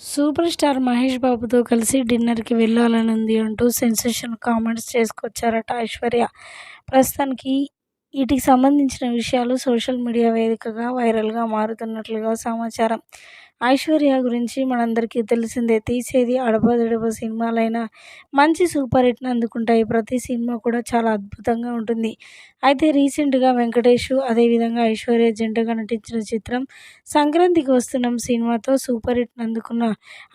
Super star Mahesh బాబుతో కలిసి డిన్నర్‌కి వెళ్ళాలనుంది అంటూ సెన్సేషన్ కామెంట్స్ చేసుకొచ్చారట ఐశ్వర్య. ప్రస్తుతానికి వీటికి సంబంధించిన విషయాలు సోషల్ మీడియా వేదికగా వైరల్‌గా మారుతున్నట్లుగా సమాచారం. ఐశ్వర్య గురించి మనందరికీ తెలిసిందే. తీసేది అడపాదడపా సినిమాలైనా మంచి సూపర్ హిట్‌ని అందుకుంటాయి. ప్రతి సినిమా కూడా చాలా అద్భుతంగా ఉంటుంది. అయితే రీసెంట్‌గా వెంకటేష్, అదేవిధంగా ఐశ్వర్య జంటగా నటించిన చిత్రం 'సంక్రాంతికి వస్తున్నాం' సినిమాతో సూపర్ హిట్‌ని అందుకున్న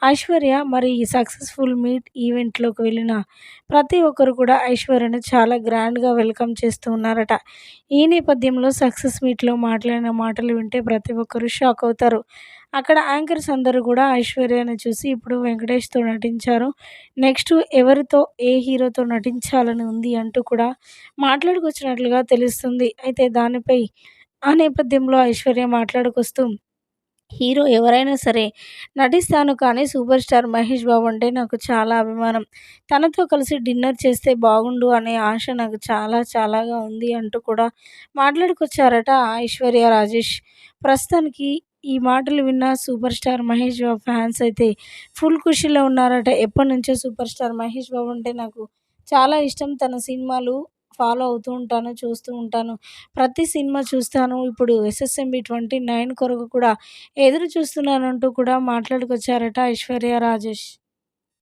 ఐశ్వర్య మరి ఈ సక్సెస్‌ఫుల్ మీట్ ఈవెంట్‌లోకి వెళ్ళిన ప్రతి ఒక్కరు కూడా ఐశ్వర్యను చాలా గ్రాండ్‌గా వెల్కమ్ చేస్తూ ఉన్నారట. ఈ నేపథ్యంలో సక్సెస్ మీట్‌లో మాట్లాడిన మాటలు వింటే ప్రతి ఒక్కరు షాక్ అవుతారు. అక్కడ యాంకర్స్ అందరూ కూడా ఐశ్వర్యను చూసి ఇప్పుడు వెంకటేష్‌తో నటించారు. నెక్స్ట్ ఎవరితో, ఏ హీరోతో నటించాలని ఉంది అంటూ కూడా మాట్లాడుకొచ్చినట్లుగా తెలుస్తుంది. అయితే దానిపై ఆ నేపథ్యంలో ఐశ్వర్య మాట్లాడుకొస్తూ హీరో ఎవరైనా సరే నటిస్తాను కానీ సూపర్ స్టార్ మహేష్ బాబు అంటే నాకు చాలా అభిమానం. తనతో కలిసి డిన్నర్ చేస్తే బాగుండు అనే ఆశ నాకు చాలా చాలాగా ఉంది అంటూ కూడా మాట్లాడుకొచ్చారట ఐశ్వర్య రాజేష్. ప్రస్తుతానికి ఈ మాటలు విన్న super star Mahesh Babu fans అయితే ఫుల్ ఖుషీలో ఉన్నారట. ఎప్పటి నుంచో సూపర్ స్టార్ మహేష్ బాబు అంటే నాకు చాలా ఇష్టం. తన సినిమాలు ఫాలో అవుతూ ఉంటాను. చూస్తూ ఉంటాను. ప్రతి సినిమా చూస్తాను. ఇప్పుడు ఎస్ఎస్ఎంబి ట్వంటీ నైన్ కొరకు కూడా ఎదురు చూస్తున్నానంటూ కూడా మాట్లాడుకొచ్చారట ఐశ్వర్య రాజేష్.